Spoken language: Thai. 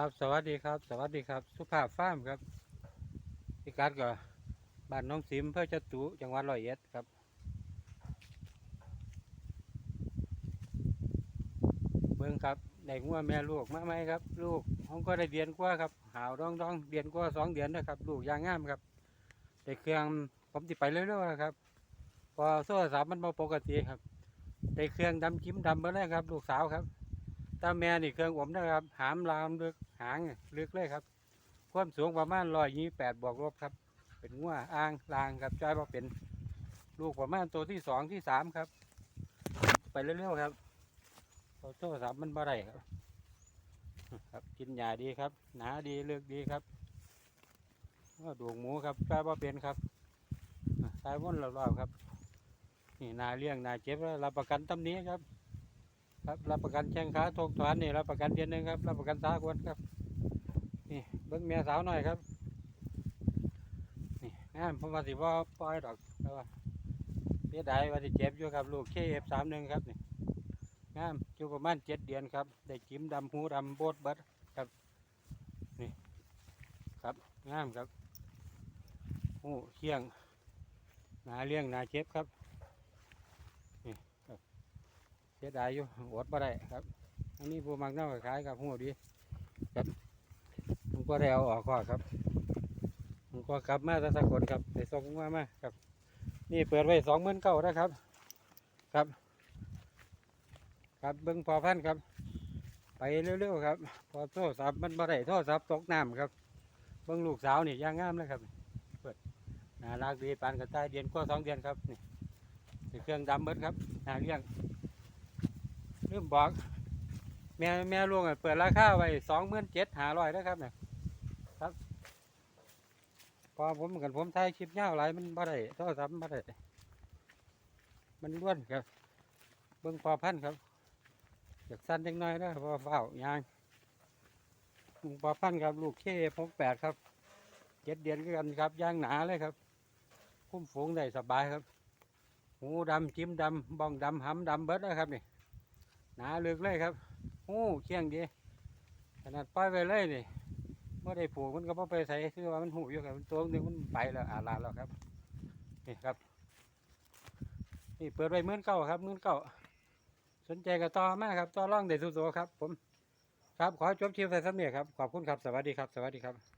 ครับสวัสดีครับ สวัสดีครับ สุภาพฟาร์มครับพิกัดก็บ้านน้องสิมเพื่อจตุจังหวัดร้อยเอ็ดครับเบิ่งครับได้งัวแม่ลูกมาไหมครับ ลูกเขาก็ได้เดือนกว่าครับ หาวร้องร้องเดือนกว่าสองเดือนนะครับ ลูกยางงามครับได้เครื่องผมติไปเรื่อยๆครับ พอโซ่สามมันมาปกติครับได้เครื่องดำจิ้มดำมาเลยครับ ลูกสาวครับ ตาแม่นี่เครื่องอมนะครับ หามลามลึกหางลึกเลยครับ ความสูงประมาณร้อยยี่แปดบวกลบครับ เป็นงัวอ่างลางครับจ้อยว่าเป็นลูกประมาณตัวที่สองที่สามครับ ไปเรื่อยๆครับโตโต้สามมันบ่ได้ครับ ครับ กินหญ้าดีครับ หนาดีเลือกดีครับก็ดวงหมูครับจ้อยว่าเป็นครับตายวนรอบๆครับ นี่นาเลี้ยงนาเจ็บรับประกันตำหนี้ครับ ครับรับประกันแข้งขาทกถอนนี่รับประกันเดือนหนึ่งครับรับประกันสากวนครับ นี่เบิ้งเมียสาวหน่อยครับ นี่งามผมว่าสิว่าปล่อยดอกแต่ว่าเสียดายว่าสิเจ็บอยู่ครับลูกเคเอฟสามหนึ่งครับนี่งามอยู่ประมาณเจ็ดเดือนครับได้จิ้มดำหูดำโบดเบิดครับนี่ครับงามครับโอ้เคียงหนาเลี้ยงหนาเจ็บครับ เสียดายอยู่อดบ่ได้ครับ อันนี้ผู้มักน่าขายกับหัวดีครับผมก็ได้เอาออกก่อนครับผมก็กลับมาตะสกลครับไปส่งมามาครับ นี่เปิดไว้สองหมื่นเก้านะครับ ครับ ครับเบิ้งพอพันครับ ไปเร็วๆครับ พอโทรศัพท์มันบ่ได้โทรศัพท์ตกน้ำครับ เบิ้งลูกสาวนี่ย่างงามเลยครับเปิดน่ารักดีปานกระต่ายเดือนกว่าสองเดือนครับนี่เครื่องดำเบิดครับน่าเลี้ยง ลืมบอก แม่แม่ลุงเปิดราคาไว้สองหมื่นเจ็ดหาร้อยนะครับเนี่ยครับพอผมกันผมถ่ายคลิปยาวหลายมันบ่ได้โทรศัพท์มันบ่ได้มันล้วนครับ เบิ่งพอพันธ์ครับอยากสั้นจังน้อยนะพอเฝ้ายางลุงพอพันธ์ครับ ลูกเคพกแปดครับเจ็ดเดือนกันครับยางหนาเลยครับ คุ้มฝูงได้สบายครับ หูดำจิ้มดำบ้องดำหำดำเบิดนะครับนี่ หนาลึกเลยครับโอ้เคียงดีขนาดปล่อยไปเลยนี่เมื่อได้ผูกมันก็บ่ไปใส่คือว่ามันหูอยู่ครับตัวนึงมันไปแล้วอาลาแล้วครับนี่ครับ นี่เปิดไว้หมื่นเก้าครับหมื่นเก้าสนใจก็ต่อมากครับต่อร่องเด็ดสุดๆครับ ผม ครับขอจบคลิปใส่สำเนียครับขอบคุณครับสวัสดีครับ สวัสดีครับ